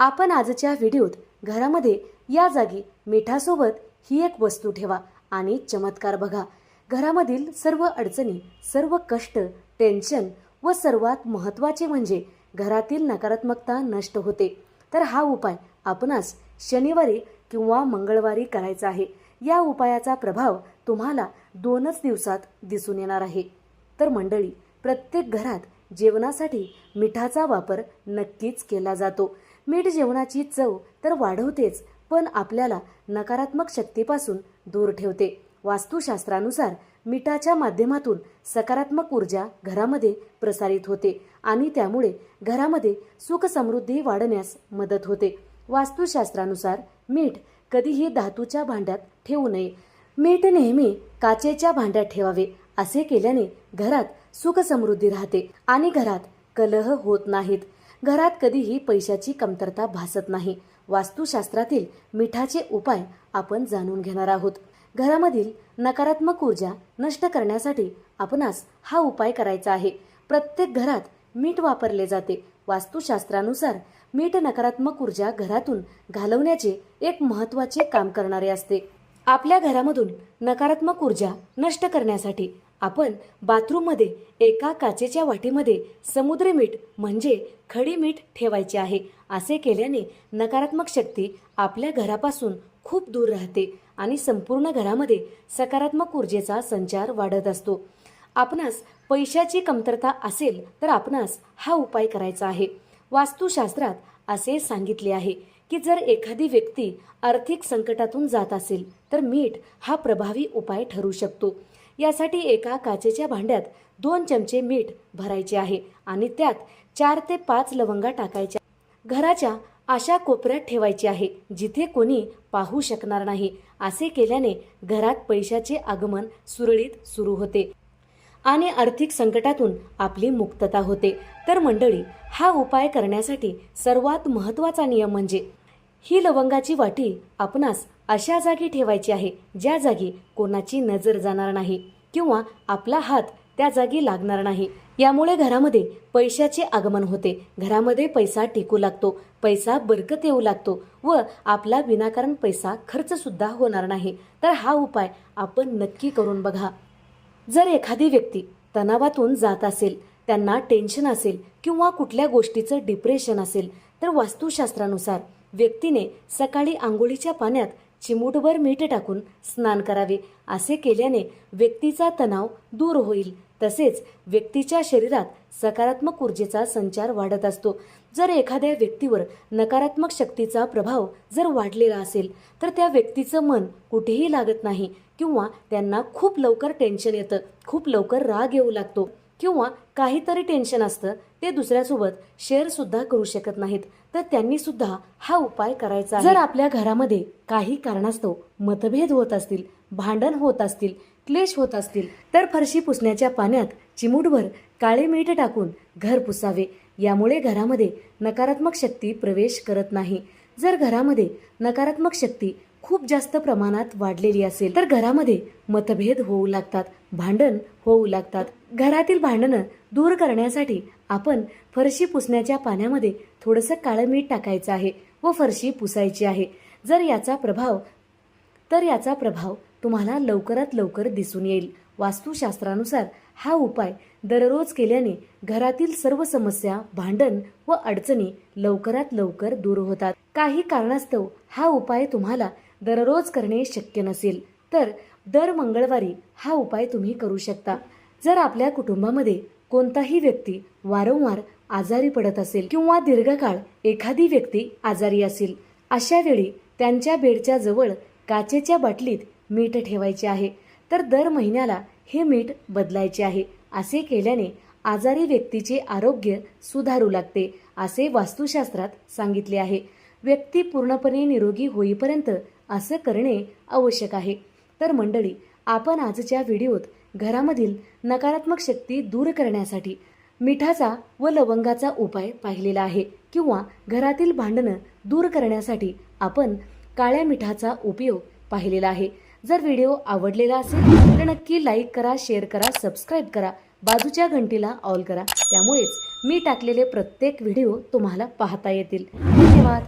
आपण आजच्या व्हिडिओत घरामध्ये या जागी मिठासोबत ही एक वस्तू ठेवा आणि चमत्कार बघा. घरामधील सर्व अडचणी सर्व कष्ट टेन्शन व सर्वात महत्त्वाचे म्हणजे घरातील नकारात्मकता नष्ट होते. तर हा उपाय आपणास शनिवारी किंवा मंगळवारी करायचा आहे. या उपायाचा प्रभाव तुम्हाला दोनच दिवसात दिसून येणार आहे. तर मंडळी प्रत्येक घरात जेवणासाठी मिठाचा वापर नक्कीच केला जातो. मीठ जेवणाची चव तर वाढवतेच पण आपल्याला नकारात्मक शक्तीपासून दूर ठेवते. वास्तुशास्त्रानुसार मिठाच्या माध्यमातून सकारात्मक ऊर्जा घरामध्ये प्रसारित होते आणि त्यामुळे घरामध्ये सुखसमृद्धी वाढण्यास मदत होते. वास्तुशास्त्रानुसार मीठ कधीही धातूच्या भांड्यात ठेवू नये. मीठ नेहमी काचेच्या भांड्यात ठेवावे असे केल्याने घरात सुखसमृद्धी राहते आणि घरात कलह होत नाहीत. घरात कधीही पैशाची कमतरता भासत नाही. वास्तुशास्त्रातील मिठाचे उपाय आपण जाणून घेणार आहोत. घरामधील नकारात्मक ऊर्जा नष्ट करण्यासाठी आपणास हा उपाय करायचा आहे. प्रत्येक घरात मीठ वापरले जाते. वास्तुशास्त्रानुसार मीठ नकारात्मक ऊर्जा घरातून घालवण्याचे एक महत्त्वाचे काम करणारे असते. आपल्या घरामधून नकारात्मक ऊर्जा नष्ट करण्यासाठी आपण बाथरूममध्ये एका काचेच्या वाटीमध्ये समुद्री मीठ म्हणजे खडी मीठ ठेवायचे आहे असे केल्याने नकारात्मक शक्ती आपल्या घरापासून खूप दूर राहते आणि संपूर्ण घरामध्ये सकारात्मक ऊर्जेचा संचार वाढत असतो. आपणास पैशाची कमतरता असेल तर आपणास हा उपाय करायचा आहे. वास्तुशास्त्रात असे सांगितले आहे की जर एखादी व्यक्ती आर्थिक संकटातून जात असेल तर मीठ हा प्रभावी उपाय ठरू शकतो. यासाठी एका काचेच्या भांड्यात दोन चमचे मीठ भरायचे आहे आणि त्यात चार ते पाच लवंगा टाकायच्या. घराच्या अशा कोपऱ्यात ठेवायची आहे जिथे कोणी पाहू शकणार नाही. असे केल्याने घरात पैशाचे आगमन सुरळीत सुरू होते आणि आर्थिक संकटातून आपली मुक्तता होते. तर मंडळी हा उपाय करण्यासाठी सर्वात महत्त्वाचा नियम म्हणजे ही लवंगाची वाटी आपणास अशा जागी ठेवायची आहे ज्या जागी कोणाची नजर जाणार नाही किंवा आपला हात त्या जागी लागणार नाही. यामुळे घरामध्ये पैशाचे आगमन होते. घरामध्ये पैसा टिकू लागतो पैसा बरकत येऊ लागतो व आपला विनाकारण पैसा खर्च सुद्धा होणार नाही. तर हा उपाय आपण नक्की करून बघा. जर एखादी व्यक्ती तणावातून जात असेल त्यांना टेन्शन असेल किंवा कुठल्या गोष्टीचं डिप्रेशन असेल तर वास्तुशास्त्रानुसार व्यक्तीने सकाळी आंघोळीच्या पाण्यात चिमूटभर मीठ टाकून स्नान करावे. असे केल्याने व्यक्तीचा तणाव दूर होईल. तसेच व्यक्तीच्या शरीरात सकारात्मक ऊर्जेचा संचार वाढत असतो. जर एखाद्या व्यक्तीवर नकारात्मक शक्तीचा प्रभाव जर वाढलेला असेल तर त्या व्यक्तीचं मन कुठेही लागत नाही किंवा त्यांना खूप लवकर टेन्शन येतं खूप लवकर राग येऊ लागतो किंवा काहीतरी टेन्शन असतं ते दुसऱ्यासोबत शेअरसुद्धा करू शकत नाहीत. तर त्यांनी सुद्धा हा उपाय करायचा. जर आपल्या घरामध्ये काही कारणास्तव मतभेद होत असतील भांडण होत असतील क्लेश होत असतील तर फरशी पुसण्याच्या पाण्यात चिमूटभर काळे मीठ टाकून घर पुसावे यामुळे घरामध्ये नकारात्मक शक्ती प्रवेश करत नाही जर घरामध्ये नकारात्मक शक्ती खूप जास्त प्रमाणात वाढलेली असेल तर घरामध्ये मतभेद होऊ लागतात भांडण होऊ लागतात. घरातील भांडणं दूर करण्यासाठी आपण फरशी पुसण्याच्या पाण्यामध्ये थोडंसं काळं मीठ टाकायचं आहे व फरशी पुसायची आहे. जर याचा प्रभाव तर याचा प्रभाव तुम्हाला लवकरात लवकर दिसून येईल. वास्तुशास्त्रानुसार हा उपाय दररोज केल्याने घरातील सर्व समस्या भांडण व अडचणी लवकरात लवकर दूर होतात. काही कारणास्तव हा उपाय तुम्हाला दररोज करणे शक्य नसेल तर दर मंगळवारी हा उपाय तुम्ही करू शकता. जर आपल्या कुटुंबामध्ये कोणताही व्यक्ती वारंवार आजारी पडत असेल किंवा दीर्घकाळ एखादी व्यक्ती आजारी असेल अशा वेळी त्यांच्या बेडच्या जवळ काचेच्या बाटलीत मीठ ठेवायचे आहे. तर दर महिन्याला हे मीठ बदलायचे आहे. असे केल्याने आजारी व्यक्तीचे आरोग्य सुधारू लागते असे वास्तुशास्त्रात सांगितले आहे. व्यक्ती पूर्णपणे निरोगी होईपर्यंत असं करणे आवश्यक आहे. तर मंडळी आपण आजच्या व्हिडिओत घरामधील नकारात्मक शक्ती दूर करण्यासाठी मिठाचा व लवंगाचा उपाय पाहिलेला आहे किंवा घरातील भांडणं दूर करण्यासाठी आपण काळ्या मिठाचा उपयोग पाहिलेला आहे. जर व्हिडिओ आवडलेला असेल तर नक्की लाईक करा शेअर करा सबस्क्राईब करा बाजूच्या घंटीला ऑल करा. त्यामुळेच मी टाकलेले प्रत्येक व्हिडिओ तुम्हाला पाहता येतील. धन्यवाद.